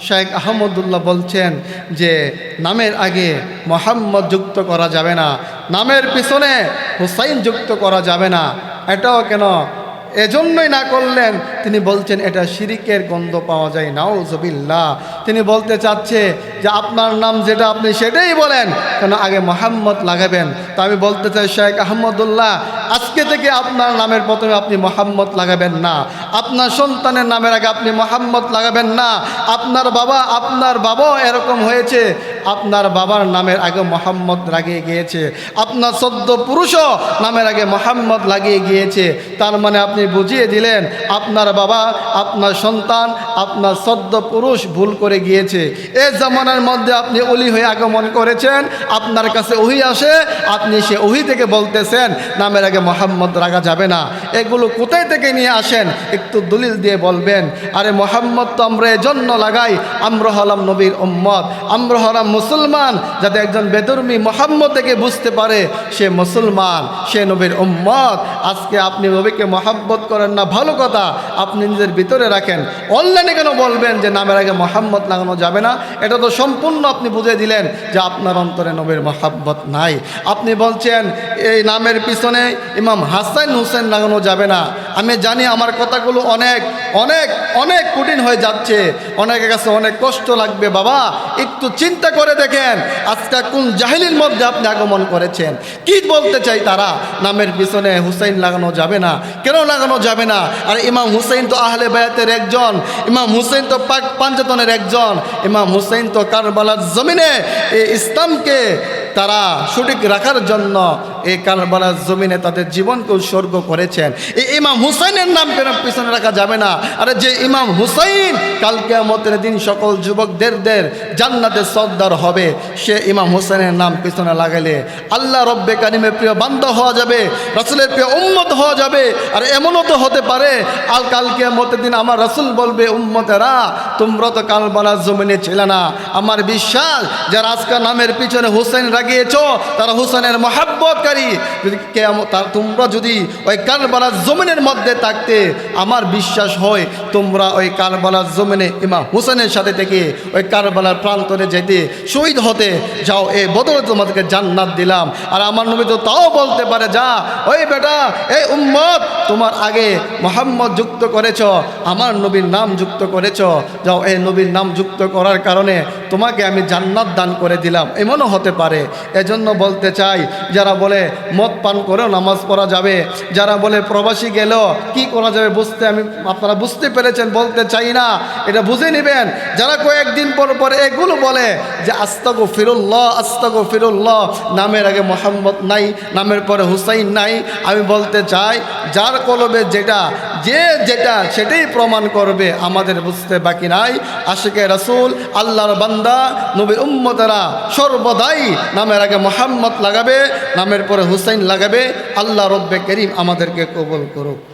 শেখ আহমদুল্লাহ বলছেন যে নামের আগে মোহাম্মদ যুক্ত করা যাবে না, নামের পিছনে হুসাইন যুক্ত করা যাবে না। এটাও কেন? এজন্যই না করলেন। তিনি বলছেন, এটা শিরিকের গন্ধ পাওয়া যায়, নাউজবিল্লাহ। তিনি বলতে চাচ্ছে যে আপনার নাম যেটা আপনি সেটাই বলেন, কেন আগে মোহাম্মদ লাগাবেন? তা আমি বলতে চাই, শেখ আহমদুল্লাহ আজকে থেকে আপনার নামের প্রথমে আপনি মোহাম্মদ লাগাবেন না। আপনার সন্তানের নামের আগে আপনি মোহাম্মদ লাগাবেন না। আপনার বাবা, আপনার বাবাও এরকম হয়েছে। আপনার বাবার নামের আগে মোহাম্মদ লাগিয়ে গিয়েছে। আপনার সদ্য পুরুষও নামের আগে মোহাম্মদ লাগিয়ে গিয়েছে। তার মানে আপনি বুঝিয়ে দিলেন, আপনার বাবা, আপনার সন্তান, আপনার সদ্য পুরুষ ভুল করে গিয়েছে। এ জামানার মধ্যে আপনি অলি হয়ে আগমন করেছেন। আপনার কাছে ওহি আসে, আপনি সে ওহি থেকে বলতেছেন, নামের আগে মোহাম্মদ রাগা যাবে না। এগুলো কোথায় থেকে নিয়ে আসেন? একটু দলিল দিয়ে বলবেন। আরে মোহাম্মদ, তো আমরা এজন্য লাগাই। আমরা হলাম নবীর উম্মত। আমরা হলাম মুসলমান। যাতে একজন বেদর্মী মোহাম্মদ থেকে বুঝতে পারে, সে মুসলমান, সে নবীর উম্মত। আজকে আপনি নবীকে মহাব্বত করেন না, ভালো কথা, আপনি নিজের ভিতরে রাখেন। অনলাইনে কেন বলবেন যে নামের আগে মোহাম্মদ লাগানো যাবে না? এটা তো সম্পূর্ণ আপনি বুঝে দিলেন যে আপনার অন্তরে নবীর মহাব্বত নাই। আপনি বলছেন, এই নামের পিছনে ইমাম হাসান হুসেন লাগানো যাবে না। আমি জানি আমার কথাগুলো অনেক অনেক অনেক কঠিন হয়ে যাচ্ছে। অনেকের কাছে অনেক কষ্ট লাগবে। বাবা, একটু চিন্তা করে দেখেন, আজকে কোন জাহিলির মধ্যে আপনি আগমন করেছেন? কি বলতে চাই তারা? নামের পিছনে হুসাইন লাগানো যাবে না। কেন লাগানো যাবে না? আর, ইমাম হুসাইন তো আহলে বায়াতের একজন। ইমাম হুসাইন তো পাক পাঞ্জাতনের একজন। ইমাম হুসাইন তো কারবালার জমিনে এই ইসলামকে তারা সঠিক রাখার জন্য এই কারবালার জমিনে তাদের জীবনকে উৎসর্গ করেছেন। এই ইমাম হুসাইনের নাম কেন পিছনে রাখা যাবে না? আরে যে ইমাম হুসাইন কালকে মতের দিন সকল যুবকদের দের জান্নাতে সর্দার হবে। সে ইমাম হুসাইনের নাম পিছনে লাগালে আল্লাহ রব্বে কারিমের প্রিয় বান্ধ হওয়া যাবে, রাসুলের প্রিয় উম্মত হওয়া যাবে। আর এমনও তো হতে পারে, আল কালকে মতের দিন আমার রাসুল বলবে, উম্মতেরা, তোমরা তো কালবালার জমিনে ছিলে না। আমার বিশ্বাস, যারা আজকাল নামের পিছনে হুসেন রাগিয়েছ, তারা হুসাইনের মহাব্বতকারী যদি তার তোমরা যদি ওই কারবালার জমিনের মধ্যে থাকতে, আমার বিশ্বাস হয় তোমরা ওই কারবালার জমিনে ইমা হুসেনের সাথে থেকে ওই কারবালার প্রান্তরে যেতে শহীদ হতে যাও। এ বদলে তোমাদেরকে জান্নাত দিলাম। আর আমার নবী তো তাও বলতে পারে, যা, ওই বেটা, এই উম্মত তোমার আগে মোহাম্মদ যুক্ত করেছ, আমার নবীর নাম যুক্ত করেছ। যাও, এই নবীর নাম যুক্ত করার কারণে তোমাকে আমি জান্নাত দান করে দিলাম। এমনও হতে পারে। এজন্য বলতে চাই, যারা বলে মদ পান করেও নামাজ পড়া যাবে, যারা বলে প্রবাসী গেল, কি করা যাবে বুঝতে আমি, আপনারা বুঝতে পেরেছেন, বলতে চাই না। এটা বুঝে নেবেন। যারা কয়েকদিন পর পর এগুলো বলে যে আস্তাগো ফিরুল্লাহ আস্তাগো ফিরুল্লাহ নামের আগে মোহাম্মদ নাই, নামের পরে হুসাইন নাই, আমি বলতে চাই যার কলবে যেটা, যে যেটা সেটাই প্রমাণ করবে, আমাদের বুঝতে বাকি নাই। আশিকে রাসূল, আল্লাহর বান্দা, নবীর উম্মতারা সর্বদাই নামের আগে মোহাম্মদ লাগাবে, নামের পরে হুসাইন লাগাবে। আল্লাহ রব্বে করিম আমাদেরকে কবল করুক।